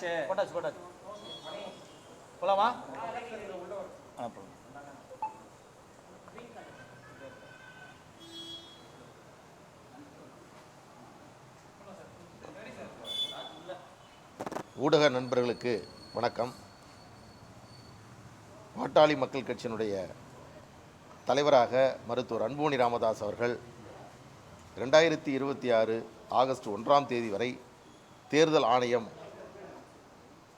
போட்டாச்சு. போட்டாச்சு போட்டாச்சு. போலாமா? அனுப்புங்க ஊடக நண்பர்களுக்கு வணக்கம். பாட்டாளி மக்கள் கட்சியினுடைய தலைவராக மருத்துவர் அன்புமணி ராமதாஸ் அவர்கள் ரெண்டாயிரத்தி இருபத்தி ஆறு ஆகஸ்ட் ஒன்றாம் தேதி வரை தேர்தல் ஆணையம்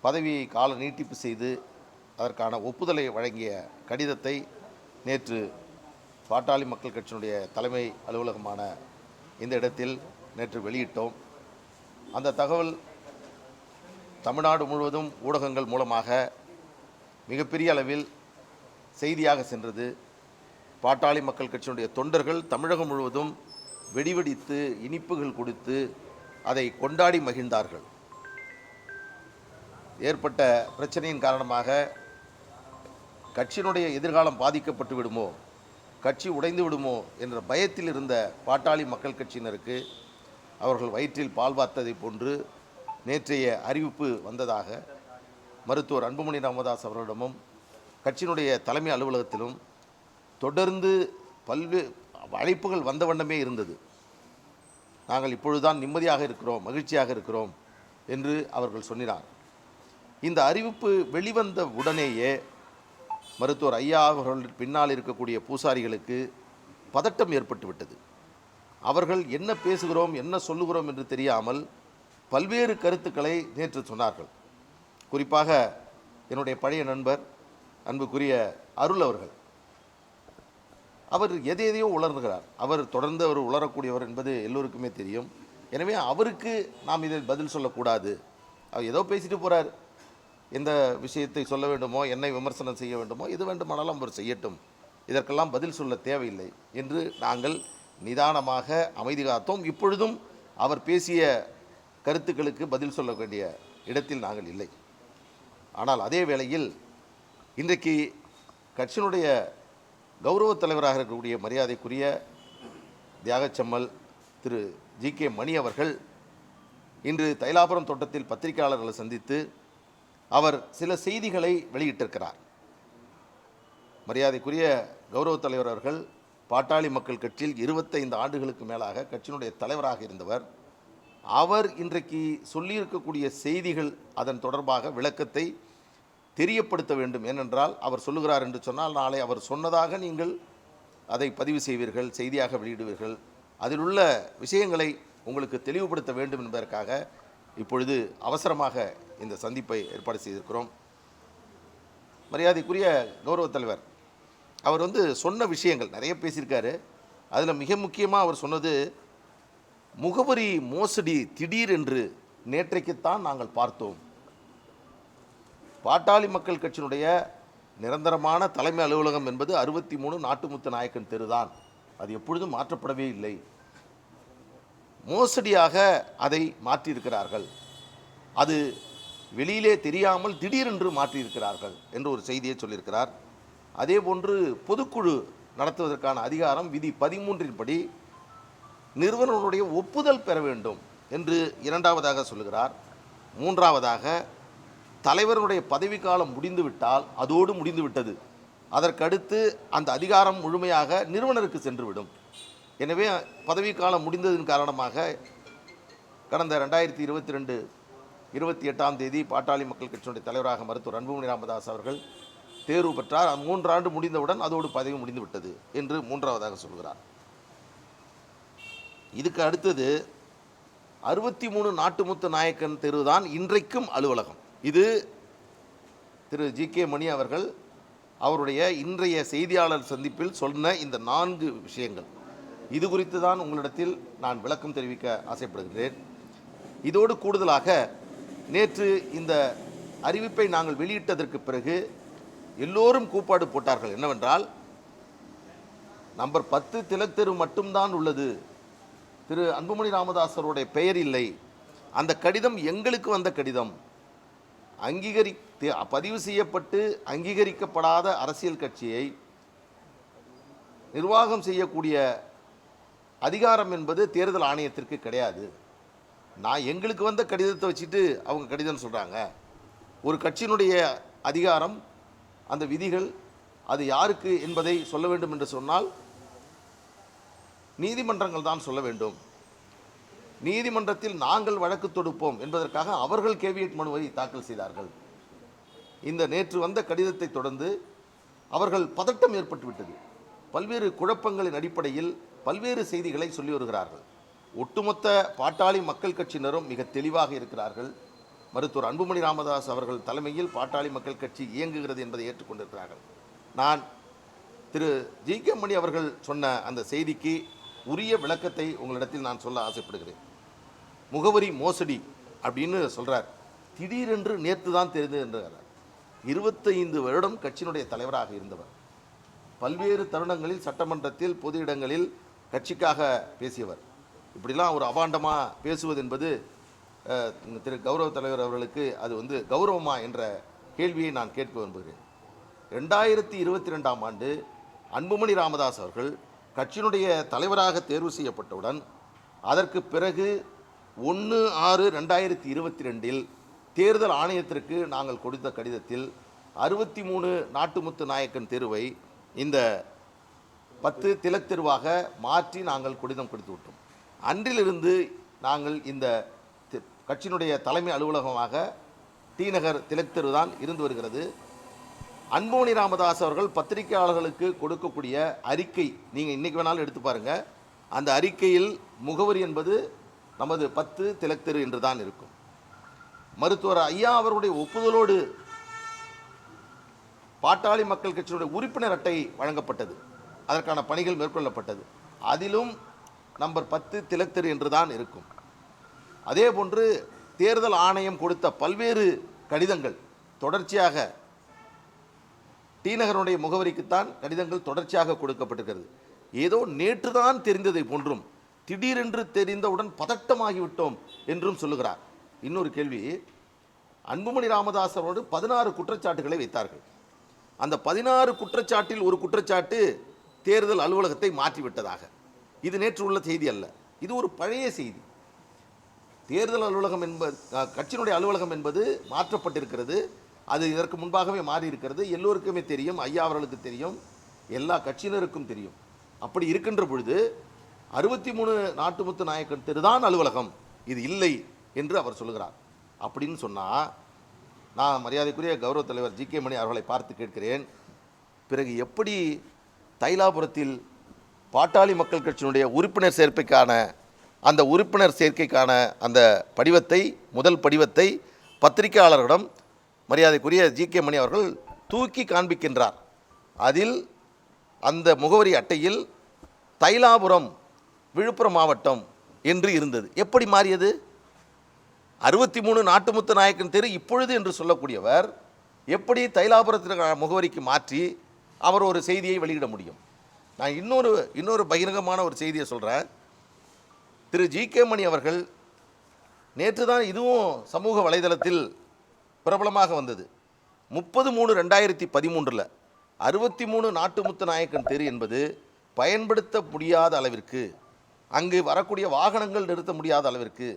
பதவியை கால நீட்டிப்பு செய்து அதற்கான ஒப்புதலை வழங்கிய கடிதத்தை நேற்று பாட்டாளி மக்கள் கட்சியினுடைய தலைமை அலுவலகமான இந்த இடத்தில் நேற்று வெளியிட்டோம். அந்த தகவல் தமிழ்நாடு முழுவதும் ஊடகங்கள் மூலமாக மிகப்பெரிய அளவில் செய்தியாக சென்றது. பாட்டாளி மக்கள் கட்சியினுடைய தொண்டர்கள் தமிழகம் முழுவதும் வெடிவெடித்து இனிப்புகள் கொடுத்து அதை கொண்டாடி மகிழ்ந்தார்கள். ஏற்பட்ட பிரச்சனையின் காரணமாக கட்சியினுடைய எதிர்காலம் பாதிக்கப்பட்டு விடுமோ? கட்சி உடைந்து விடுமோ? என்ற பயத்தில் இருந்த பாட்டாளி மக்கள் கட்சியினருக்கு அவர்கள் வயிற்றில் பால் பார்த்ததை போன்று நேற்றைய அறிவிப்பு வந்ததாக மருத்துவர் அன்புமணி ராமதாஸ் அவர்களிடமும் கட்சியினுடைய தலைமை அலுவலகத்திலும் தொடர்ந்து பல்வே அழைப்புகள் வந்த வண்ணமே இருந்தது. நாங்கள் இப்பொழுதுதான் நிம்மதியாக இருக்கிறோம் மகிழ்ச்சியாக இருக்கிறோம் என்று அவர்கள் சொன்னார். இந்த அறிவிப்பு வெளிவந்த உடனேயே மருத்துவர் ஐயா அவர்கள் பின்னால் இருக்கக்கூடிய பூசாரிகளுக்கு பதட்டம் ஏற்பட்டுவிட்டது அவர்கள் என்ன பேசுகிறோம் என்ன சொல்லுகிறோம் என்று தெரியாமல் பல்வேறு கருத்துக்களை நேற்று சொன்னார்கள். குறிப்பாக என்னுடைய பழைய நண்பர் அன்புக்குரிய அருள் அவர்கள். அவர் எதையதையோ உணர்கிறார் அவர் தொடர்ந்து அவர் உளரக்கூடியவர் என்பது எல்லோருக்குமே தெரியும். எனவே அவருக்கு நாம் இதில் பதில் சொல்லக்கூடாது. அவர் ஏதோ பேசிட்டு போகிறார் எந்த விஷயத்தை சொல்ல வேண்டுமோ என்னை விமர்சனம் செய்ய வேண்டுமோ எது வேண்டுமானாலும் அவர் செய்யட்டும். இதற்கெல்லாம் பதில் சொல்ல தேவையில்லை என்று நாங்கள் நிதானமாக அமைதி காத்தோம். இப்பொழுதும் அவர் பேசிய கருத்துக்களுக்கு பதில் சொல்ல வேண்டிய இடத்தில் நாங்கள் இல்லை. ஆனால் அதே வேளையில் இன்றைக்கு கட்சியினுடைய கௌரவ தலைவராக இருக்கக்கூடிய மரியாதைக்குரிய தியாகச்சம்மல் திரு ஜி கே மணி அவர்கள் இன்று தைலாபுரம் தோட்டத்தில் பத்திரிகையாளர்களை சந்தித்து அவர் சில செய்திகளை வெளியிட்டிருக்கிறார். மரியாதைக்குரிய கௌரவ தலைவர் அவர்கள் பாட்டாளி மக்கள் கட்சியில் இருபத்தைந்து ஆண்டுகளுக்கு மேலாக கட்சியினுடைய தலைவராக இருந்தவர். அவர் இன்றைக்கு சொல்லியிருக்கக்கூடிய செய்திகள் அதன் தொடர்பாக விளக்கத்தை தெரியப்படுத்த வேண்டும். ஏனென்றால் அவர் சொல்லுகிறார் என்று சொன்னால் நாளை அவர் சொன்னதாக நீங்கள் அதை பதிவு செய்வீர்கள் செய்தியாக வெளியிடுவீர்கள். அதில் உள்ள விஷயங்களை உங்களுக்கு தெளிவுபடுத்த வேண்டும் என்பதற்காக இப்பொழுது அவசரமாக இந்த சந்திப்பை ஏற்பாடு செய்திருக்கிறோம். மரியாதைக்குரிய கௌரவ தலைவர் அவர் வந்து சொன்ன விஷயங்கள் நிறைய பேசியிருக்காரு. அதில் மிக முக்கியமாக அவர் சொன்னது முகவரி மோசடி திடீரென்று நேற்றைக்குத்தான் நாங்கள் பார்த்தோம். பாட்டாளி மக்கள் கட்சியினுடைய நிரந்தரமான தலைமை அலுவலகம் என்பது அறுபத்தி மூணு நாட்டுமுத்து நாயக்கன் தெருதான். அது எப்பொழுதும் மாற்றப்படவே இல்லை. மோசடியாக அதை மாற்றியிருக்கிறார்கள். அது வெளியிலே தெரியாமல் திடீரென்று மாற்றியிருக்கிறார்கள் என்று ஒரு செய்தியை சொல்லியிருக்கிறார். அதே போன்று பொதுக்குழு நடத்துவதற்கான அதிகாரம் விதி பதிமூன்றின் படி நிறுவனங்களுடைய ஒப்புதல் பெற வேண்டும் என்று இரண்டாவதாக சொல்லுகிறார். மூன்றாவதாக தலைவருடைய பதவிக்காலம் முடிந்துவிட்டால் அதோடு முடிந்துவிட்டது. அதற்கடுத்து அந்த அதிகாரம் முழுமையாக நிறுவனருக்கு சென்றுவிடும். எனவே பதவிக்காலம் முடிந்ததன் காரணமாக கடந்த ரெண்டாயிரத்தி இருபத்தி ரெண்டு இருபத்தி எட்டாம் தேதி பாட்டாளி மக்கள் கட்சியினுடைய தலைவராக மருத்துவர் அன்புமணி ராமதாஸ் அவர்கள் தேர்வு பெற்றார். மூன்று மூன்றாண்டு முடிந்தவுடன் அதோடு பதவி முடிந்துவிட்டது என்று மூன்றாவதாக சொல்கிறார். இதுக்கு அடுத்தது அறுபத்தி மூணு நாட்டுமுத்து நாயக்கன் தெரு தான் இன்றைக்கும் அலுவலகம். இது திரு ஜி கே மணி அவர்கள் அவருடைய இன்றைய செய்தியாளர் சந்திப்பில் சொன்ன இந்த நான்கு விஷயங்கள். இது குறித்து தான் உங்களிடத்தில் நான் விளக்கம் தெரிவிக்க ஆசைப்படுகிறேன் இதோடு கூடுதலாக நேற்று இந்த அறிவிப்பை நாங்கள் வெளியிட்டதற்கு பிறகு எல்லோரும் கூப்பாடு போட்டார்கள். என்னவென்றால் நம்பர் பத்து திலக் தெரு மட்டும்தான் உள்ளது. திரு அன்புமணி ராமதாசருடைய பெயர் இல்லை. அந்த கடிதம் எங்களுக்கு வந்த கடிதம். அங்கீகரி பதிவு செய்யப்பட்டு அங்கீகரிக்கப்படாத அரசியல் கட்சியை நிர்வாகம் செய்யக்கூடிய அதிகாரம் என்பது தேர்தல் ஆணையத்திற்கு கிடையாது. நான் எங்களுக்கு வந்த கடிதத்தை வச்சுட்டு அவங்க கடிதம் சொல்கிறாங்க ஒரு கட்சியினுடைய அதிகாரம் அந்த விதிகள் அது யாருக்கு என்பதை சொல்ல வேண்டும் என்று சொன்னால் நீதிமன்றங்கள் தான் சொல்ல வேண்டும். நீதிமன்றத்தில் நாங்கள் வழக்கு தொடுப்போம் என்பதற்காக அவர்கள் கேவியட் மனுவை தாக்கல் செய்தார்கள். இந்த நேற்று வந்த கடிதத்தை தொடர்ந்து அவர்கள் பதட்டம் ஏற்பட்டுவிட்டது. பல்வேறு குழப்பங்களின் அடிப்படையில் பல்வேறு செய்திகளை சொல்லி வருகிறார்கள். ஒட்டுமொத்த பாட்டாளி மக்கள் கட்சியினரும் மிக தெளிவாக இருக்கிறார்கள். மருத்துவர் அன்புமணி ராமதாஸ் அவர்கள் தலைமையில் பாட்டாளி மக்கள் கட்சி இயங்குகிறது என்பதை ஏற்றுக்கொண்டிருக்கிறார்கள். நான் திரு ஜி கே மணி அவர்கள் சொன்ன அந்த செய்திக்கு உரிய விளக்கத்தை உங்களிடத்தில் நான் சொல்ல ஆசைப்படுகிறேன். முகவரி மோசடி அப்படின்னு சொல்கிறார் திடீரென்று நேற்று தான் தெரிந்தது என்றார். இருபத்தைந்து வருடம் கட்சியினுடைய தலைவராக இருந்தவர். பல்வேறு தருணங்களில் சட்டமன்றத்தில் பொது இடங்களில் கட்சிக்காக பேசியவர். இப்படிலாம் ஒரு அபாண்டமாக பேசுவது என்பது திரு கௌரவ தலைவர் அவர்களுக்கு அது வந்து கௌரவமா என்ற கேள்வியை நான் கேட்க விரும்புகிறேன். ரெண்டாயிரத்தி இருபத்தி ரெண்டாம் ஆண்டு அன்புமணி ராமதாஸ் அவர்கள் கட்சியினுடைய தலைவராக தேர்வு செய்யப்பட்டவுடன் அதற்கு பிறகு ஒன்று ஆறு ரெண்டாயிரத்தி இருபத்தி ரெண்டில் தேர்தல் ஆணையத்திற்கு நாங்கள் கொடுத்த கடிதத்தில் அறுபத்தி மூணு நாட்டுமுத்து நாயக்கன் தெருவை இந்த பத்து திலத்தெருவாக மாற்றி நாங்கள் கடிதம் கொடுத்து விட்டோம். அன்றிலிருந்து நாங்கள் இந்த தி- கட்சியினுடைய தலைமை அலுவலகமாக டி நகர் திலக்தெரு தான் இருந்து வருகிறது. அன்புமணி ராமதாஸ் அவர்கள் பத்திரிகையாளர்களுக்கு கொடுக்கக்கூடிய அறிக்கை நீங்கள் இன்றைக்கி வேணாலும் எடுத்து பாருங்க. அந்த அறிக்கையில் முகவரி என்பது நமது பத்து திலத்தெரு என்று தான் இருக்கும். மருத்துவர் ஐயா அவருடைய ஒப்புதலோடு பாட்டாளி மக்கள் கட்சியினுடைய உறுப்பினர் அட்டை வழங்கப்பட்டது. அதற்கான பணிகள் மேற்கொள்ளப்பட்டது. அதிலும் நம்பர் பத்து திலக் என்று தான் இருக்கும். அதே போன்று தேர்தல் ஆணையம் கொடுத்த பல்வேறு கடிதங்கள் தொடர்ச்சியாக டி நகரனுடைய முகவரிக்குத்தான் கடிதங்கள் தொடர்ச்சியாக கொடுக்கப்பட்டிருக்கிறது. ஏதோ நேற்று தான் தெரிந்ததை போன்றும் திடீரென்று தெரிந்தவுடன் பதட்டமாகிவிட்டோம் என்றும் சொல்லுகிறார். இன்னொரு கேள்வி அன்புமணி ராமதாஸ் அவரோடு பதினாறு குற்றச்சாட்டுகளை வைத்தார்கள். அந்த பதினாறு குற்றச்சாட்டில் ஒரு குற்றச்சாட்டு தேர்தல் அலுவலகத்தை மாற்றிவிட்டதாக. இது நேற்று உள்ள செய்தி அல்ல. இது ஒரு பழைய செய்தி. தேர்தல் அலுவலகம் என்பது கட்சியினுடைய அலுவலகம் என்பது மாற்றப்பட்டிருக்கிறது. அது இதற்கு முன்பாகவே மாறி இருக்கிறது எல்லோருக்குமே தெரியும். ஐயா அவர்களுக்கு தெரியும். எல்லா கட்சியினருக்கும் தெரியும். அப்படி இருக்கின்ற பொழுது அறுபத்தி மூணு நாட்டுமுத்து நாயக்கன் தெருதான் அலுவலகம் இது இல்லை என்று அவர் சொல்லுகிறார். அப்படின்னு சொன்னால் நான் மரியாதைக்குரிய கௌரவ தலைவர் ஜி கே மணி அவர்களை பார்த்து கேட்கிறேன். பிறகு எப்படி தைலாபுரத்தில் பாட்டாளி மக்கள் கட்சியினுடைய உறுப்பினர் சேர்க்கைக்கான அந்த உறுப்பினர் சேர்க்கைக்கான அந்த படிவத்தை முதல் படிவத்தை பத்திரிகையாளர்களிடம் மரியாதைக்குரிய ஜி கே மணி அவர்கள் தூக்கி காண்பிக்கின்றார். அதில் அந்த முகவரி அட்டையில் தைலாபுரம் விழுப்புரம் மாவட்டம் என்று இருந்தது. எப்படி மாறியது? அறுபத்தி மூணு நாட்டுமுத்து நாயக்கன் தெரு இப்பொழுது என்று சொல்லக்கூடியவர் எப்படி தைலாபுரத்திற்கான முகவரிக்கு மாற்றி அவர் ஒரு செய்தியை வெளியிட முடியும். நான் இன்னொரு இன்னொரு பகிரங்கமான ஒரு செய்தியை சொல்கிறேன் திரு ஜி கே மணி அவர்கள் நேற்று தான் இதுவும் சமூக வலைதளத்தில் பிரபலமாக வந்தது. முப்பது மூணு ரெண்டாயிரத்தி பதிமூன்றில் அறுபத்தி மூணு நாட்டுமுத்து நாயக்கன் தெரு என்பது பயன்படுத்த முடியாத அளவிற்கு அங்கு வரக்கூடிய வாகனங்கள் நிறுத்த முடியாத அளவிற்கு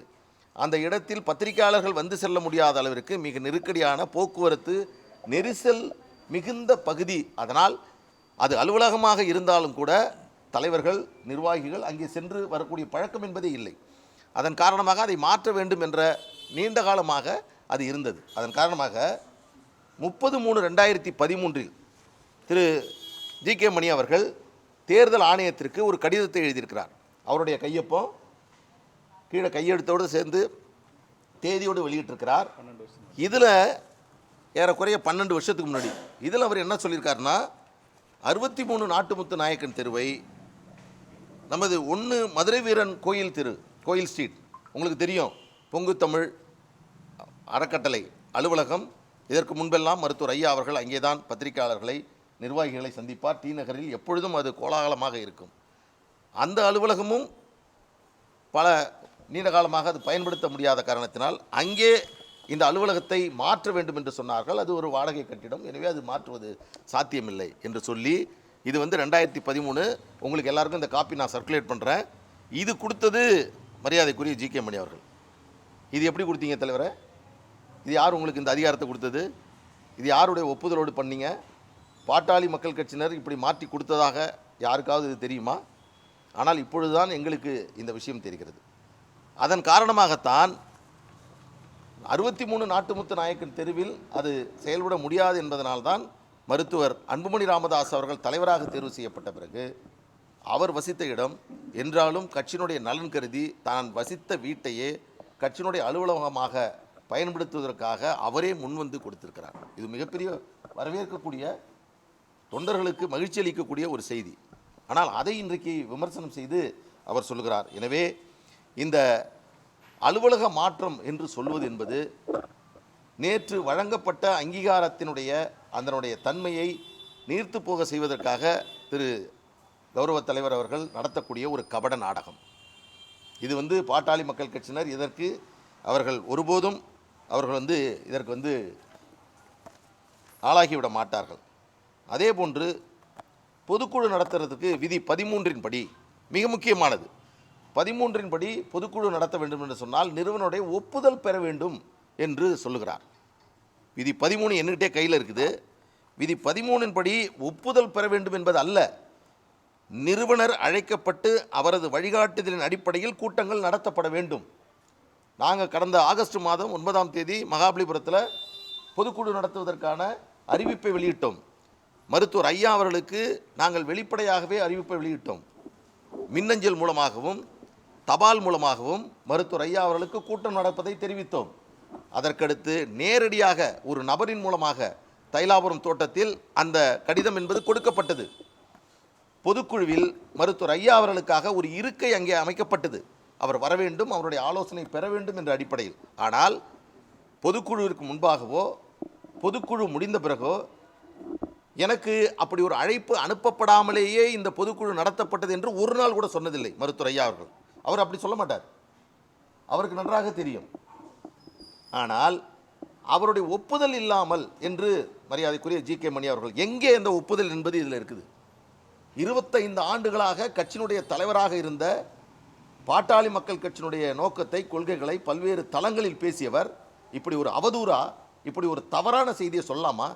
அந்த இடத்தில் பத்திரிகையாளர்கள் வந்து செல்ல முடியாத அளவிற்கு மிக நெருக்கடியான போக்குவரத்து நெரிசல் மிகுந்த பகுதி. அதனால் அது அலுவலகமாக இருந்தாலும் கூட தலைவர்கள் நிர்வாகிகள் அங்கே சென்று வரக்கூடிய பழக்கம் என்பதே இல்லை. அதன் காரணமாக அதை மாற்ற வேண்டும் என்ற நீண்ட காலமாக அது இருந்தது. அதன் காரணமாக முப்பது மூணு ரெண்டாயிரத்தி பதிமூன்றில் திரு ஜி கே மணி அவர்கள் தேர்தல் ஆணையத்திற்கு ஒரு கடிதத்தை எழுதியிருக்கிறார். அவருடைய கையொப்பம் கீழே கையெழுத்தோடு சேர்ந்து தேதியோடு வெளியிட்டிருக்கிறார். இதில் ஏறக்குறைய பன்னெண்டு வருஷத்துக்கு முன்னாடி. இதில் அவர் என்ன சொல்லியிருக்காருன்னா அறுபத்தி மூணு நாட்டுமுத்து நாயக்கன் தெருவை நமது ஒன்று மதுரை வீரன் கோயில் தெரு கோயில் ஸ்ட்ரீட் உங்களுக்கு தெரியும் பொங்கு தமிழ் அறக்கட்டளை அலுவலகம். இதற்கு முன்பெல்லாம் மருத்துவர் ஐயா அவர்கள் அங்கே தான் பத்திரிகையாளர்களை நிர்வாகிகளை சந்திப்பார். டி நகரில் எப்பொழுதும் அது கோலாகலமாக இருக்கும். அந்த அலுவலகமும் பல நீண்ட காலமாக அது பயன்படுத்த முடியாத காரணத்தினால் அங்கே இந்த அலுவலகத்தை மாற்ற வேண்டும் என்று சொன்னார்கள். அது ஒரு வாடகை கட்டிடம். எனவே அது மாற்றுவது சாத்தியமில்லை என்று சொல்லி இது வந்து ரெண்டாயிரத்தி பதிமூணு உங்களுக்கு எல்லாருக்கும் இந்த காப்பி நான் சர்க்குலேட் பண்ணுறேன் இது கொடுத்தது மரியாதைக்குரிய ஜி கே மணி அவர்கள். இது எப்படி கொடுத்தீங்க தலைவரை? இது யார் உங்களுக்கு இந்த அதிகாரத்தை கொடுத்தது? இது யாருடைய ஒப்புதலோடு பண்ணீங்க? பாட்டாளி மக்கள் கட்சியினர் இப்படி மாற்றி கொடுத்ததாக யாருக்காவது இது தெரியுமா? ஆனால் இப்பொழுதுதான் எங்களுக்கு இந்த விஷயம் தெரிகிறது. அதன் காரணமாகத்தான் அறுபத்தி மூணு நாட்டுமுத்து நாயக்கன் தெருவில் அது செயல்பட முடியாது என்பதனால்தான் மருத்துவர் அன்புமணி ராமதாஸ் அவர்கள் தலைவராக தேர்வு செய்யப்பட்ட பிறகு அவர் வசித்த இடம் என்றாலும் கட்சியினுடைய நலன் கருதி தான் வசித்த வீட்டையே கட்சியினுடைய அலுவலகமாக பயன்படுத்துவதற்காக அவரே முன்வந்து கொடுத்திருக்கிறார். இது மிகப்பெரிய வரவேற்கக்கூடிய தொண்டர்களுக்கு மகிழ்ச்சி அளிக்கக்கூடிய ஒரு செய்தி. ஆனால் அதை இன்றைக்கு விமர்சனம் செய்து அவர் சொல்கிறார். எனவே இந்த அலுவலக மாற்றம் என்று சொல்வது என்பது நேற்று வழங்கப்பட்ட அங்கீகாரத்தினுடைய அதனுடைய தன்மையை நீர்த்து போக செய்வதற்காக திரு கௌரவ தலைவர் அவர்கள் நடத்தக்கூடிய ஒரு கபட நாடகம். இது வந்து பாட்டாளி மக்கள் கட்சியினர் இதற்கு அவர்கள் ஒருபோதும் அவர்கள் வந்து இதற்கு வந்து ஆளாகிவிட மாட்டார்கள். அதே போன்று பொதுக்குழு நடத்துறதுக்கு விதி பதிமூன்றின் படி மிக முக்கியமானது. பதிமூன்றின் படி பொதுக்குழு நடத்த வேண்டும் என்று சொன்னால் நிறுவனுடைய ஒப்புதல் பெற வேண்டும் என்று சொல்லுகிறார். விதி பதிமூணு என்கிட்டே கையில் இருக்குது. விதி பதிமூணின் படி ஒப்புதல் பெற வேண்டும் என்பது அல்ல. நிறுவனர் அழைக்கப்பட்டு அவரது வழிகாட்டுதலின் அடிப்படையில் கூட்டங்கள் நடத்தப்பட வேண்டும். நாங்கள் கடந்த ஆகஸ்ட் மாதம் ஒன்பதாம் தேதி மகாபலிபுரத்தில் பொதுக்குழு நடத்துவதற்கான அறிவிப்பை வெளியிட்டோம். மருத்துவர் ஐயா அவர்களுக்கு நாங்கள் வெளிப்படையாகவே அறிவிப்பை வெளியிட்டோம். மின்னஞ்சல் மூலமாகவும் தபால் மூலமாகவும் மருத்துவர் ஐயா அவர்களுக்கு கூட்டம் நடப்பதை தெரிவித்தோம். அதற்கடுத்து நேரடியாக ஒரு நபரின் மூலமாக தைலாபுரம் தோட்டத்தில் அந்த கடிதம் என்பது கொடுக்கப்பட்டது. பொதுக்குழுவில் மருத்துவர் ஐயா அவர்களுக்காக ஒரு இருக்கை அங்கே அமைக்கப்பட்டது. அவர் வர வேண்டும் அவருடைய ஆலோசனை பெற வேண்டும் என்ற அடிப்படையில். ஆனால் பொதுக்குழுவிற்கு முன்பாகவோ பொதுக்குழு முடிந்த பிறகோ எனக்கு அப்படி ஒரு அழைப்பு அனுப்பப்படாமலேயே இந்த பொதுக்குழு நடத்தப்பட்டது என்று ஒரு நாள் கூட சொன்னதில்லை மருத்துவர் ஐயா அவர்கள். அவர் அப்படி சொல்ல மாட்டார். அவருக்கு நன்றாக தெரியும். ஆனால் அவருடைய ஒப்புதல் இல்லாமல் என்று மரியாதைக்குரிய ஜி கே மணி அவர்கள் எங்கே இந்த ஒப்புதல் என்பது இதில் இருக்குது? இருபத்தைந்து ஆண்டுகளாக கட்சியினுடைய தலைவராக இருந்த பாட்டாளி மக்கள் கட்சியினுடைய நோக்கத்தை கொள்கைகளை பல்வேறு தளங்களில் பேசியவர் இப்படி ஒரு அவதூறா இப்படி ஒரு தவறான செய்தியை சொல்லாமா?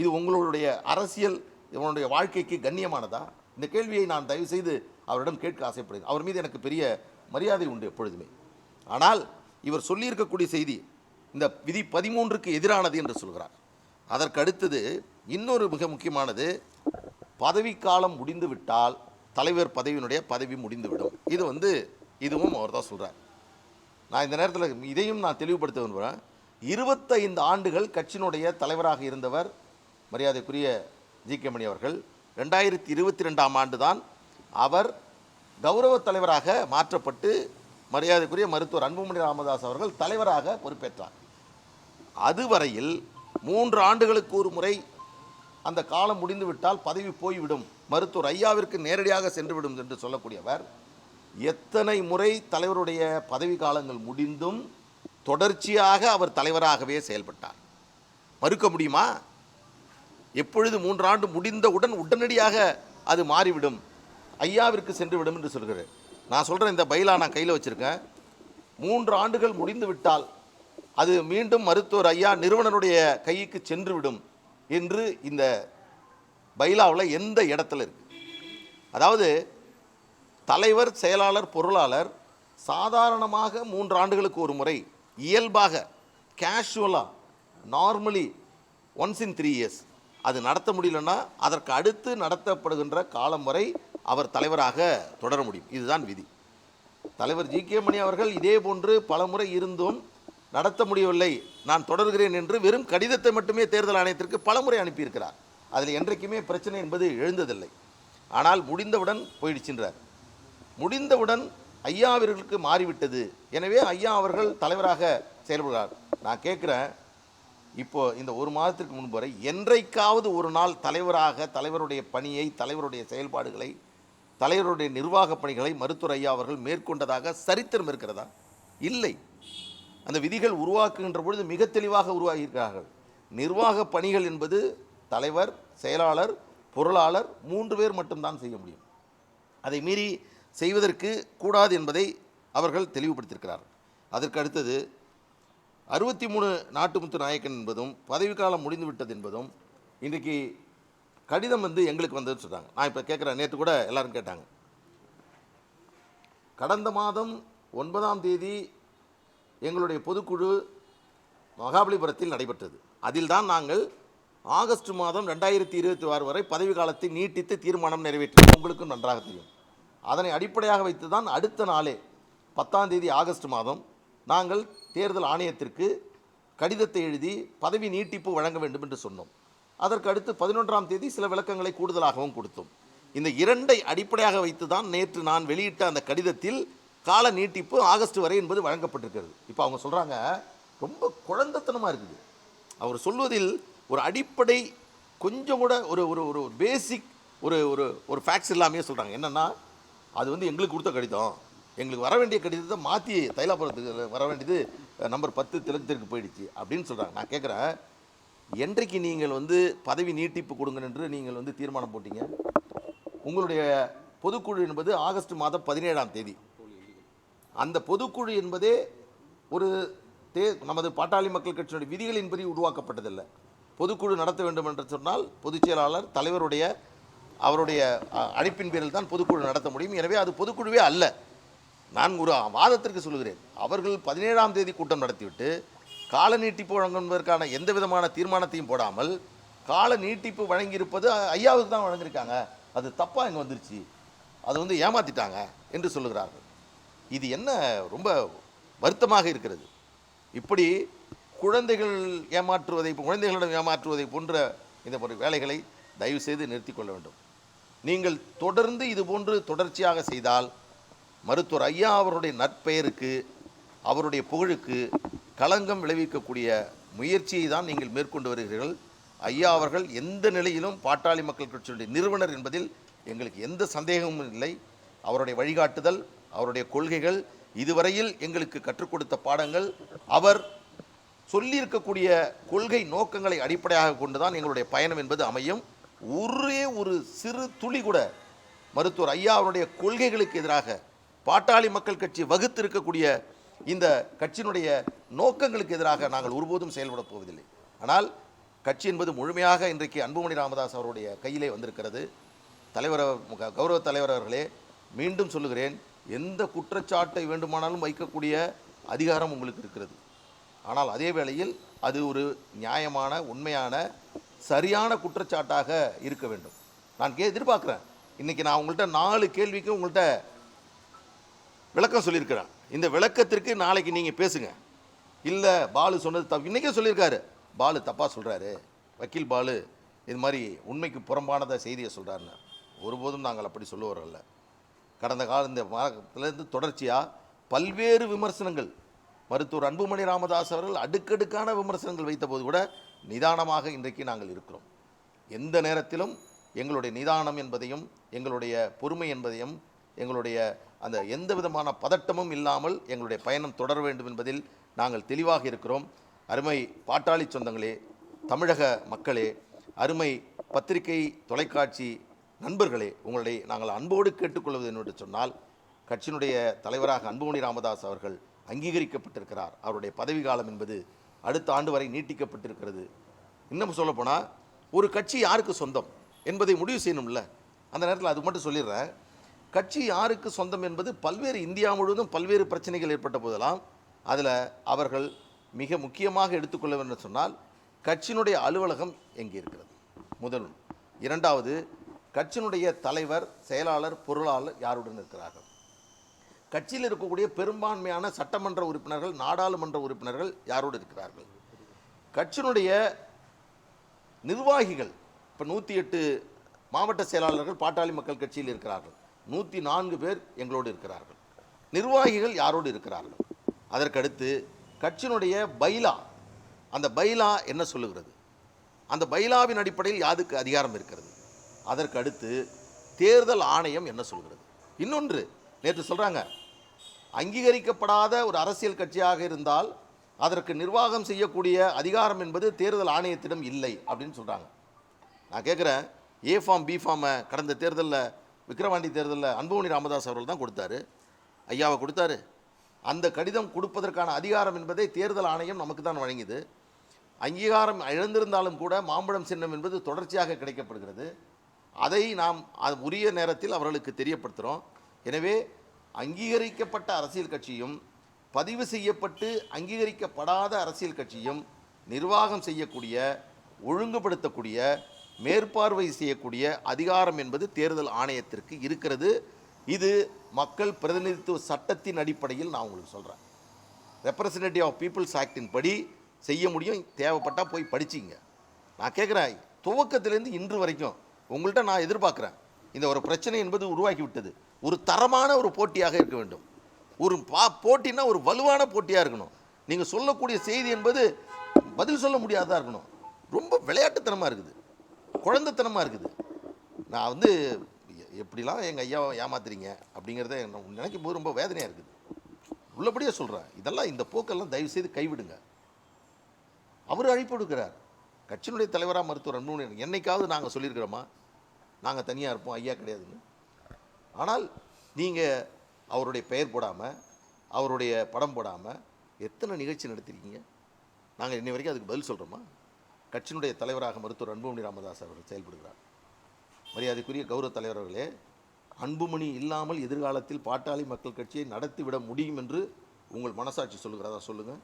இது உங்களுடைய அரசியல் இவனுடைய வாழ்க்கைக்கு கண்ணியமானதா? இந்த கேள்வியை நான் தயவு செய்து அவரிடம் கேட்க ஆசைப்படுகிறேன் அவர் மீது எனக்கு பெரிய மரியாதை உண்டு எப்பொழுதுமே. ஆனால் இவர் சொல்லியிருக்கக்கூடிய செய்தி இந்த விதி பதிமூன்றுக்கு எதிரானது என்று சொல்கிறார். அதற்கு அடுத்தது இன்னொரு மிக முக்கியமானது பதவிக்காலம் முடிந்துவிட்டால் தலைவர் பதவியினுடைய பதவி முடிந்துவிடும். இது வந்து இதுவும் அவர் தான் சொல்கிறார் நான் இந்த நேரத்தில் இதையும் நான் தெளிவுபடுத்த விரும்புகிறேன் இருபத்தைந்து ஆண்டுகள் கட்சியினுடைய தலைவராக இருந்தவர் மரியாதைக்குரிய ஜி கே மணி அவர்கள் ரெண்டாயிரத்தி இருபத்தி ரெண்டாம் ஆண்டு தான் அவர் கௌரவ தலைவராக மாற்றப்பட்டு மரியாதைக்குரிய மருத்துவர் அன்புமணி ராமதாஸ் அவர்கள் தலைவராக பொறுப்பேற்றார். அதுவரையில் மூன்று ஆண்டுகளுக்கு ஒரு முறை அந்த காலம் முடிந்துவிட்டால் பதவி போய்விடும். மருத்துவர் ஐயாவிற்கு நேரடியாக சென்றுவிடும் என்று சொல்லக்கூடியவர். எத்தனை முறை தலைவருடைய பதவி காலங்கள் முடிந்தும் தொடர்ச்சியாக அவர் தலைவராகவே செயல்பட்டார். மறுக்க முடியுமா? எப்பொழுது மூன்றாண்டு முடிந்தவுடன் உடனடியாக அது மாறிவிடும். ஐயாவிற்கு சென்று விடும் என்று சொல்கிறேன் நான் சொல்கிறேன் இந்த பைலா நான் கையில் வச்சுருக்கேன். மூன்று ஆண்டுகள் முடிந்து விட்டால் அது மீண்டும் மருத்துவர் ஐயா நிறுவனருடைய கைக்கு சென்றுவிடும் என்று இந்த பைலாவில் எந்த இடத்துல இருக்குது அதாவது தலைவர் செயலாளர் பொருளாளர் சாதாரணமாக மூன்று ஆண்டுகளுக்கு ஒரு முறை இயல்பாக கேஷுவலாக normally once in three years அது நடத்த முடியலன்னா அதற்கு அடுத்து நடத்தப்படுகின்ற காலம் வரை அவர் தலைவராக தொடர முடியும். இதுதான் விதி. தலைவர் ஜி. கே. மணி அவர்கள் இதே போன்று பலமுறை இருந்தும் நடத்த முடியவில்லை. நான் தொடர்கிறேன் என்று வெறும் கடிதத்தை மட்டுமே தேர்தல் ஆணையத்திற்கு பலமுறை அனுப்பியிருக்கிறார். அதில் என்றைக்குமே பிரச்சனை என்பது எழுந்ததில்லை. ஆனால் முடிந்தவுடன் போயிடுச்சின்றார். முடிந்தவுடன் ஐயா அவர்களுக்கு மாறிவிட்டது. எனவே ஐயா அவர்கள் தலைவராக செயல்படுகிறார். நான் கேட்குறேன் இப்போ இந்த ஒரு மாதத்திற்கு முன்பு வரை என்றைக்காவது ஒரு நாள் தலைவராக தலைவருடைய பணியை தலைவருடைய செயல்பாடுகளை தலைவருடைய நிர்வாக பணிகளை மருத்துவர் ஐயா அவர்கள் மேற்கொண்டதாக சரித்திரம் இருக்கிறதா? இல்லை. அந்த விதிகள் உருவாக்குகின்ற பொழுது மிக தெளிவாக உருவாகியிருக்கிறார்கள். நிர்வாக பணிகள் என்பது தலைவர் செயலாளர் பொருளாளர் மூன்று பேர் மட்டும்தான் செய்ய முடியும். அதை மீறி செய்வதற்கு கூடாது என்பதை அவர்கள் தெளிவுபடுத்தியிருக்கிறார் அதற்கு அடுத்தது அறுபத்தி மூணு நாட்டுமுத்து நாயக்கன் என்பதும் பதவிக்காலம் முடிந்துவிட்டது என்பதும் இன்றைக்கு கடிதம் வந்து எங்களுக்கு வந்ததுன்னு சொல்கிறாங்க நான் இப்போ கேட்குறேன் நேற்று கூட எல்லோரும் கேட்டாங்க. கடந்த மாதம் ஒன்பதாம் தேதி எங்களுடைய பொதுக்குழு மகாபலிபுரத்தில் நடைபெற்றது. அதில்தான் நாங்கள் ஆகஸ்ட் மாதம் ரெண்டாயிரத்தி இருபத்தி ஆறு வரை பதவி காலத்தை நீட்டித்து தீர்மானம் நிறைவேற்றினோம். உங்களுக்கும் நன்றாக தெரியும். அதனை அடிப்படையாக வைத்து தான் அடுத்த நாளே பத்தாம் தேதி ஆகஸ்ட் மாதம் நாங்கள் தேர்தல் ஆணையத்திற்கு கடிதத்தை எழுதி பதவி நீட்டிப்பு வழங்க வேண்டும் என்று சொன்னோம். அதற்கு அடுத்து பதினொன்றாம் தேதி சில விளக்கங்களை கூடுதலாகவும் கொடுத்தோம். இந்த இரண்டை அடிப்படையாக வைத்து தான் நேற்று நான் வெளியிட்ட அந்த கடிதத்தில் கால நீட்டிப்பு ஆகஸ்ட் வரை என்பது வழங்கப்பட்டிருக்கிறது. இப்போ அவங்க சொல்கிறாங்க ரொம்ப குழந்தைத்தனமாக இருக்குது. அவர் சொல்வதில் ஒரு அடிப்படை கொஞ்சம் கூட ஒரு ஒரு ஒரு பேசிக் ஒரு ஒரு ஒரு ஃபேக்ட்ஸ் இல்லாமையே சொல்கிறாங்க என்னென்னா அது வந்து எங்களுக்கு கொடுத்த கடிதம். எங்களுக்கு வர வேண்டிய கடிதத்தை மாற்றி தைலாபுரத்துக்கு வர வேண்டியது நம்பர் பத்து திலகத்திற்கு போயிடுச்சு அப்படின்னு சொல்கிறாங்க நான் கேட்குறேன் என்றைக்கு நீங்கள் வந்து பதவி நீட்டிப்பு கொடுங்க என்று நீங்கள் வந்து தீர்மானம் போட்டீங்க? உங்களுடைய பொதுக்குழு என்பது ஆகஸ்ட் மாதம் பதினேழாம் தேதி. அந்த பொதுக்குழு என்பதே ஒரு தே நமது பாட்டாளி மக்கள் கட்சியினுடைய விதிகளின்படி உருவாக்கப்பட்டதில்லை. பொதுக்குழு நடத்த வேண்டும் என்று சொன்னால் பொதுச் செயலாளர் தலைவருடைய அவருடைய அழைப்பின் பேரில் தான் பொதுக்குழு நடத்த முடியும். எனவே அது பொதுக்குழுவே அல்ல. நான் ஒரு வாதத்திற்கு சொல்கிறேன் அவர்கள் பதினேழாம் தேதி கூட்டம் நடத்திவிட்டு கால நீட்டிப்பு வழங்குவதற்கான எந்த விதமான தீர்மானத்தையும் போடாமல் கால நீட்டிப்பு வழங்கியிருப்பது ஐயாவுக்கு தான் வழங்கியிருக்காங்க. அது தப்பாக இங்கே வந்துருச்சு. அது வந்து ஏமாத்திட்டாங்க என்று சொல்லுகிறார்கள். இது என்ன ரொம்ப வருத்தமாக இருக்கிறது. இப்படி குழந்தைகள் ஏமாற்றுவதை குழந்தைகளிடம் ஏமாற்றுவதை போன்ற இந்த வேலைகளை தயவு செய்து நிறுத்திக் கொள்ள வேண்டும். நீங்கள் தொடர்ந்து இது போன்று தொடர்ச்சியாக செய்தால் மருத்துவர் ஐயா அவருடைய நற்பெயருக்கு அவருடைய புகழுக்கு களங்கம் விளைவிக்கக்கூடிய முயற்சியை தான் நீங்கள் மேற்கொண்டு வருகிறீர்கள். ஐயா அவர்கள் எந்த நிலையிலும் பாட்டாளி மக்கள் கட்சியுடைய நிறுவனர் என்பதில் எங்களுக்கு எந்த சந்தேகமும் இல்லை. அவருடைய வழிகாட்டுதல் அவருடைய கொள்கைகள் இதுவரையில் எங்களுக்கு கற்றுக் கொடுத்த பாடங்கள் அவர் சொல்லியிருக்கக்கூடிய கொள்கை நோக்கங்களை அடிப்படையாக கொண்டுதான் எங்களுடைய பயணம் என்பது அமையும். ஒரே ஒரு சிறு துளி கூட மருத்துவர் ஐயா அவருடைய கொள்கைகளுக்கு எதிராக பாட்டாளி மக்கள் கட்சி வகுத்திருக்கக்கூடிய இந்த கட்சியினுடைய நோக்கங்களுக்கு எதிராக நாங்கள் ஒருபோதும் செயல்படப் போவதில்லை. ஆனால் கட்சி என்பது முழுமையாக இன்றைக்கு அன்புமணி ராமதாஸ் அவருடைய கையிலே வந்திருக்கிறது. தலைவர் கௌரவ தலைவர் அவர்களே மீண்டும் சொல்லுகிறேன் எந்த குற்றச்சாட்டை வேண்டுமானாலும் வைக்கக்கூடிய அதிகாரம் உங்களுக்கு இருக்கிறது. ஆனால் அதே வேளையில் அது ஒரு நியாயமான உண்மையான சரியான குற்றச்சாட்டாக இருக்க வேண்டும். நான் கே எதிர்பார்க்குறேன். இன்றைக்கி நான் உங்கள்கிட்ட நாலு கேள்விக்கு உங்கள்கிட்ட விளக்கம் சொல்லியிருக்கிறேன். இந்த விளக்கத்திற்கு நாளைக்கு நீங்கள் பேசுங்க. இல்லை பாலு சொன்னது தப்பு. இன்றைக்கே சொல்லியிருக்காரு. பாலு தப்பாக சொல்கிறாரு வக்கீல் பாலு இது மாதிரி உண்மைக்கு புறம்பானத செய்தியை சொல்கிறாருன்னு ஒருபோதும் நாங்கள் அப்படி சொல்லுவோரல்ல கடந்த கால இந்த மாதத்திலேருந்து தொடர்ச்சியாக பல்வேறு விமர்சனங்கள். மருத்துவர் அன்புமணி ராமதாஸ் அவர்கள் அடுக்கடுக்கான விமர்சனங்கள் வைத்தபோது கூட நிதானமாக இன்றைக்கு நாங்கள் இருக்கிறோம். எந்த நேரத்திலும் எங்களுடைய நிதானம் என்பதையும் எங்களுடைய பொறுமை என்பதையும் எங்களுடைய அந்த எந்த விதமான பதட்டமும் இல்லாமல் எங்களுடைய பயணம் தொடர வேண்டும் என்பதில் நாங்கள் தெளிவாக இருக்கிறோம். அருமை பாட்டாளி சொந்தங்களே தமிழக மக்களே அருமை பத்திரிகை தொலைக்காட்சி நண்பர்களே உங்களை நாங்கள் அன்போடு கேட்டுக்கொள்வது என்று சொன்னால் கட்சியினுடைய தலைவராக அன்புமணி ராமதாஸ் அவர்கள் அங்கீகரிக்கப்பட்டிருக்கிறார். அவருடைய பதவி காலம் என்பது அடுத்த ஆண்டு வரை நீட்டிக்கப்பட்டிருக்கிறது. இன்னும் சொல்லப்போனால் ஒரு கட்சி யாருக்கு சொந்தம் என்பதை முடிவு செய்யணும்ல? அந்த நேரத்தில் அது மட்டும் சொல்லிடுறேன். கட்சி யாருக்கு சொந்தம் என்பது பல்வேறு இந்தியா முழுவதும் பல்வேறு பிரச்சனைகள் ஏற்பட்ட போதெல்லாம் அதில் அவர்கள் மிக முக்கியமாக எடுத்துக்கொள்ள வேண்டும் என்று சொன்னால் கட்சியினுடைய அலுவலகம் எங்கே இருக்கிறது? முதல் இரண்டாவது கட்சியினுடைய தலைவர் செயலாளர் பொருளாளர் யாருடன் இருக்கிறார்கள்? கட்சியில் இருக்கக்கூடிய பெரும்பான்மையான சட்டமன்ற உறுப்பினர்கள் நாடாளுமன்ற உறுப்பினர்கள் யாரோடு இருக்கிறார்கள்? கட்சியினுடைய நிர்வாகிகள் இப்போ நூற்றி எட்டு மாவட்ட செயலாளர்கள் பாட்டாளி மக்கள் கட்சியில் இருக்கிறார்கள். நூற்றி நான்கு பேர் எங்களோடு இருக்கிறார்கள். நிர்வாகிகள் யாரோடு இருக்கிறார்கள்? அதற்கடுத்து கட்சியினுடைய பைலா. அந்த பைலா என்ன சொல்லுகிறது? அந்த பைலாவின் அடிப்படையில் யாருக்கு அதிகாரம் இருக்கிறது? அதற்கடுத்து தேர்தல் ஆணையம் என்ன சொல்கிறது இன்னொன்று நேற்று சொல்கிறாங்க அங்கீகரிக்கப்படாத ஒரு அரசியல் கட்சியாக இருந்தால் அதற்கு நிர்வாகம் செய்யக்கூடிய அதிகாரம் என்பது தேர்தல் ஆணையத்திடம் இல்லை அப்படின்னு சொல்கிறாங்க நான் கேட்குறேன் ஏ ஃபார்ம் பி ஃபார்மை கடந்த தேர்தலில் விக்கிரவாண்டி தேர்தலில் அன்புமணி ராமதாஸ் அவர்கள் தான் கொடுத்தாரு. ஐயாவை கொடுத்தாரு. அந்த கடிதம் கொடுப்பதற்கான அதிகாரம் என்பதை தேர்தல் ஆணையம் நமக்கு தான் வழங்கியது. அங்கீகாரம் இழந்திருந்தாலும் கூட மாம்பழம் சின்னம் என்பது தொடர்ச்சியாக கிடைக்கப்படுகிறது. அதை நாம் அது உரிய நேரத்தில் அவர்களுக்கு தெரியப்படுத்துகிறோம் எனவே அங்கீகரிக்கப்பட்ட அரசியல் கட்சியும் பதிவு செய்யப்பட்டு அங்கீகரிக்கப்படாத அரசியல் கட்சியும் நிர்வாகம் செய்யக்கூடிய ஒழுங்குபடுத்தக்கூடிய மேற்பார்வை செய்யக்கூடிய அதிகாரம் என்பது தேர்தல் ஆணையத்திற்கு இருக்கிறது. இது மக்கள் பிரதிநிதித்துவ சட்டத்தின் அடிப்படையில் நான் உங்களுக்கு சொல்கிறேன் ரெப்ரசன்டேட்டிவ் ஆஃப் பீப்புள்ஸ் ஆக்டின் படி செய்ய முடியும். தேவைப்பட்டால் போய் படிச்சிங்க. நான் கேட்குறேன் துவக்கத்திலேருந்து இன்று வரைக்கும் உங்கள்கிட்ட நான் எதிர்பார்க்குறேன். இந்த ஒரு பிரச்சனை என்பது உருவாக்கி விட்டது ஒரு தரமான ஒரு போட்டியாக இருக்க வேண்டும். ஒரு பா போட்டினா ஒரு வலுவான போட்டியாக இருக்கணும். நீங்கள் சொல்லக்கூடிய செய்தி என்பது பதில் சொல்ல முடியாததாக இருக்கணும். ரொம்ப விளையாட்டுத்தனமாக இருக்குது. குழந்தைத்தனமாக இருக்குது. நான் வந்து எ- எப்படிலாம் எங்கள் ஐயாவை ஏமாத்துறீங்க அப்படிங்கிறத நினைக்கும் போது ரொம்ப வேதனையாக இருக்குது. உள்ளபடியே சொல்கிறேன் இதெல்லாம் இந்த போக்கெல்லாம் தயவு செய்து கைவிடுங்க. அவர் அழைப்பு கொடுக்கிறார் கட்சியினுடைய தலைவராக மருத்துவர் அன்புமணி என்னைக்காவது நாங்கள் சொல்லியிருக்கிறோமா? நாங்கள் தனியாக இருப்போம் ஐயா கிடையாதுன்னு. ஆனால் நீங்கள் அவருடைய பெயர் போடாமல் அவருடைய படம் போடாமல் எத்தனை நிகழ்ச்சி நடத்திருக்கீங்க? நாங்கள் இன்னை வரைக்கும் அதுக்கு பதில் சொல்கிறோமா கட்சியினுடைய தலைவராக மருத்துவர் அன்புமணி ராமதாஸ் அவர்கள் செயல்படுகிறார். மரியாதைக்குரிய கௌரவ தலைவர்களே அன்புமணி இல்லாமல் எதிர்காலத்தில் பாட்டாளி மக்கள் கட்சியை நடத்திவிட முடியும் என்று உங்கள் மனசாட்சி சொல்லுகிறதா சொல்லுங்கள்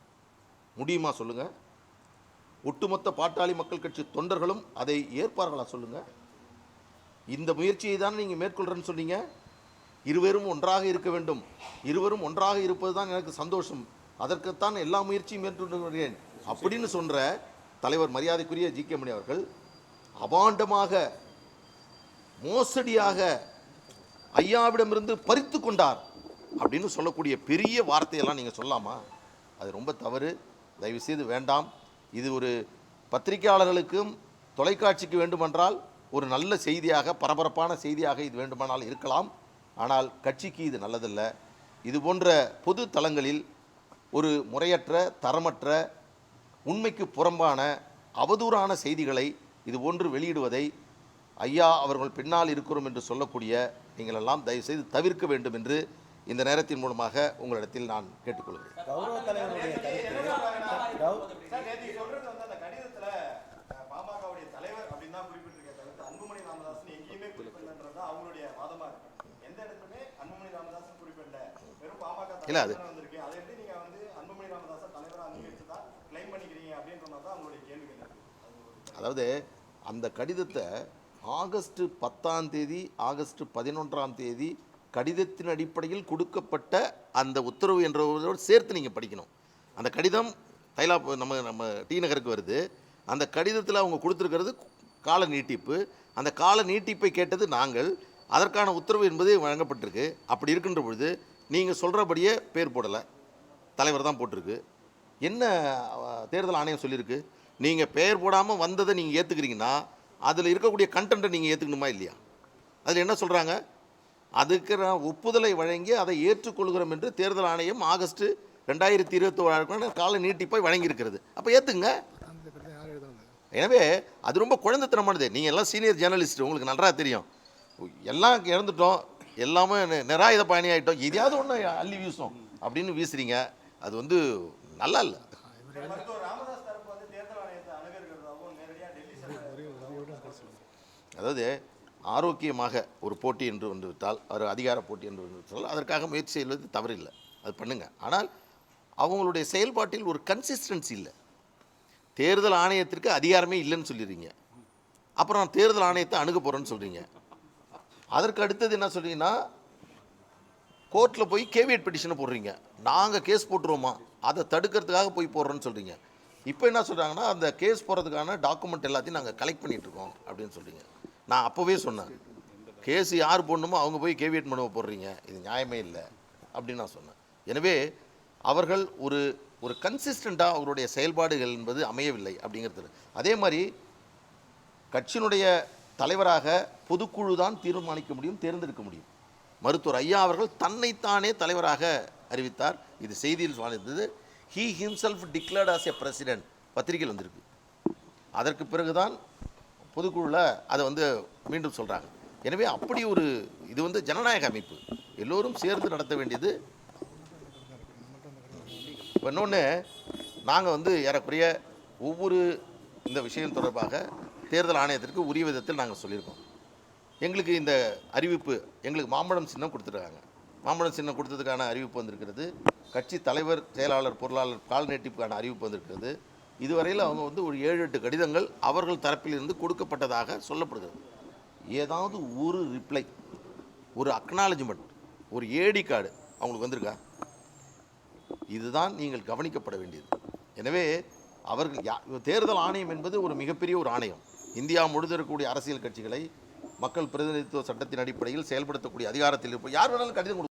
முடியுமா சொல்லுங்கள் ஒட்டுமொத்த பாட்டாளி மக்கள் கட்சி தொண்டர்களும் அதை ஏற்பார்களா சொல்லுங்கள் இந்த முயற்சியை தான் நீங்கள் மேற்கொள்கிறேன்னு சொன்னீங்க. இருவரும் ஒன்றாக இருக்க வேண்டும். இருவரும் ஒன்றாக இருப்பது தான் எனக்கு சந்தோஷம். அதற்குத்தான் எல்லா முயற்சியும் மேற்கொண்டு வருகிறேன் அப்படின்னு சொல்கிற தலைவர் மரியாதைக்குரிய ஜி கே மணி அவர்கள் அபாண்டமாக மோசடியாக ஐயாவிடமிருந்து பறித்து கொண்டார் அப்படின்னு சொல்லக்கூடிய பெரிய வார்த்தையெல்லாம் நீங்கள் சொல்லலாமா அது ரொம்ப தவறு. தயவு செய்து வேண்டாம். இது ஒரு பத்திரிகையாளர்களுக்கும் தொலைக்காட்சிக்கு வேண்டுமென்றால் ஒரு நல்ல செய்தியாக பரபரப்பான செய்தியாக இது வேண்டுமானால் இருக்கலாம். ஆனால் கட்சிக்கு இது நல்லதல்ல. இது போன்ற பொது தளங்களில் ஒரு முறையற்ற தரமற்ற உண்மைக்கு புறம்பான அவதூறான செய்திகளை இது போன்று வெளியிடுவதை ஐயா அவர்கள் பின்னால் இருக்கிறோம் என்று சொல்லக்கூடிய நீங்கள் எல்லாம் தயவுசெய்து தவிர்க்க வேண்டும் என்று இந்த நேரத்தின் மூலமாக உங்களிடத்தில் நான் கேட்டுக்கொள்கிறேன். கௌரவ தலைவருடைய கருத்து. கௌ- அதாவது அந்த கடிதத்தை ஆகஸ்ட் பத்தாம் தேதி ஆகஸ்ட் பதினொன்றாம் தேதி கடிதத்தின் அடிப்படையில் கொடுக்கப்பட்ட அந்த உத்தரவு என்றதோடு சேர்த்து நீங்கள் படிக்கணும். அந்த கடிதம் தைலா நம்ம நம்ம டி நகருக்கு வருது. அந்த கடிதத்தில் அவங்க கொடுத்துருக்கிறது கால நீட்டிப்பு. அந்த கால நீட்டிப்பை கேட்டது நாங்கள். அதற்கான உத்தரவு என்பது வழங்கப்பட்டிருக்கு. அப்படி இருக்கின்ற பொழுது நீங்கள் சொல்கிறபடியே பேர் போடலை. தலைவர் தான் போட்டிருக்கு. என்ன தேர்தல் ஆணையம் சொல்லியிருக்கு? நீங்கள் பெயர் போடாமல் வந்ததை நீங்கள் ஏற்றுக்கிறீங்கன்னா அதில் இருக்கக்கூடிய கண்டென்ட்டை நீங்கள் ஏற்றுக்கணுமா இல்லையா? அதில் என்ன சொல்கிறாங்க அதுக்கு நான் ஒப்புதலை வழங்கி அதை ஏற்றுக்கொள்கிறோம் என்று தேர்தல் ஆணையம் ஆகஸ்ட் ரெண்டாயிரத்தி இருபத்தி காலை கால நீட்டிப்பை வழங்கியிருக்கிறது. அப்போ ஏற்றுங்க எனவே அது ரொம்ப குழந்தைத்தனமானது. நீங்கள் எல்லாம் சீனியர் ஜேர்னலிஸ்ட் உங்களுக்கு நல்லா தெரியும். எல்லாம் இறந்துட்டோம். எல்லாமே நிராயுத பயணி ஆகிட்டோம் எதையாவது ஒன்று அள்ளி வீசும் அப்படின்னு வீசுறீங்க. அது வந்து நல்லா இல்லை மருத்துவர் ராமதாஸ் தரப்பு வந்து தேர்தல் ஆணையத்தை அணுகிறதாகவும் நேரடியா டெல்லி செல்ல அதாவது ஆரோக்கியமாக ஒரு போட்டி என்று வந்துவிட்டால் ஒரு அதிகார போட்டி என்று வந்துவிட்டால் அதற்காக முயற்சி செய்வது தவறில்லை. அது பண்ணுங்கள் ஆனால் அவங்களுடைய செயல்பாட்டில் ஒரு கன்சிஸ்டன்சி இல்லை. தேர்தல் ஆணையத்திற்கு அதிகாரமே இல்லைன்னு சொல்லிடுறீங்க. அப்புறம் தேர்தல் ஆணையத்தை அணுக போகிறேன்னு சொல்கிறீங்க அதற்கு அடுத்தது என்ன சொல்கிறீங்கன்னா கோர்ட்டில் போய் கேவியட் பெட்டிஷனை போடுறீங்க. நாங்கள் கேஸ் போட்டுருவோமா? அதை தடுக்கிறதுக்காக போய் போடுறோன்னு சொல்கிறீங்க இப்போ என்ன சொல்கிறாங்கன்னா அந்த கேஸ் போடுறதுக்கான டாக்குமெண்ட் எல்லாத்தையும் நாங்கள் கலெக்ட் பண்ணிகிட்ருக்கோம் இருக்கோம் அப்படின்னு சொல்கிறீங்க நான் அப்போவே சொன்னேன். கேஸ் யார் போடணுமோ அவங்க போய் கேவியட் மனுவை போடுறீங்க. இது நியாயமே இல்லை அப்படின்னு நான் சொன்னேன். எனவே அவர்கள் ஒரு ஒரு கன்சிஸ்டண்ட்டாக அவருடைய செயல்பாடுகள் என்பது அமையவில்லை அப்படிங்கிறது அதே மாதிரி கட்சியினுடைய தலைவராக பொதுக்குழு தான் தீர்மானிக்க முடியும் தேர்ந்தெடுக்க முடியும். மருத்துவர் ஐயா அவர்கள் தன்னைத்தானே தலைவராக அறிவித்தார். இது செய்தியில் வாழ்ந்தது he himself declared as a president பத்திரிகையில் வந்திருக்கு. அதற்கு பிறகுதான் பொதுக்குழுவில் அதை வந்து மீண்டும் சொல்கிறாங்க எனவே அப்படி ஒரு இது வந்து ஜனநாயக அமைப்பு. எல்லோரும் சேர்ந்து நடத்த வேண்டியது இப்போ இன்னொன்று நாங்கள் வந்து ஏறக்குறைய ஒவ்வொரு இந்த விஷயம் தொடர்பாக தேர்தல் ஆணையத்திற்கு உரிய விதத்தில் நாங்கள் சொல்லியிருக்கோம். எங்களுக்கு இந்த அறிவிப்பு எங்களுக்கு மாம்பழம் சின்னம் கொடுத்துருக்காங்க. மாம்பழம் சின்னம் கொடுத்ததுக்கான அறிவிப்பு வந்திருக்கிறது. கட்சி தலைவர் செயலாளர் பொருளாளர் கால் நீட்டிப்புக்கான அறிவிப்பு வந்திருக்கிறது. இதுவரையில் அவங்க வந்து ஒரு ஏழு எட்டு கடிதங்கள் அவர்கள் தரப்பிலிருந்து கொடுக்கப்பட்டதாக சொல்லப்படுகிறது. ஏதாவது ஒரு ரிப்ளை ஒரு அக்னாலஜ்மெண்ட் ஒரு ஏடி கார்டு அவங்களுக்கு வந்திருக்கா? இதுதான் நீங்கள் கவனிக்கப்பட வேண்டியது. எனவே அவர்கள் யா தேர்தல் ஆணையம் என்பது ஒரு மிகப்பெரிய ஒரு ஆணையம். இந்தியா முழுதும் இருக்கக்கூடிய அரசியல் கட்சிகளை மக்கள் பிரதிநிதித்துவ சட்டத்தின் அடிப்படையில் செயல்படுத்தக்கூடிய அதிகாரத்தில் இருப்போம் யார் வேணாலும் கடிதம்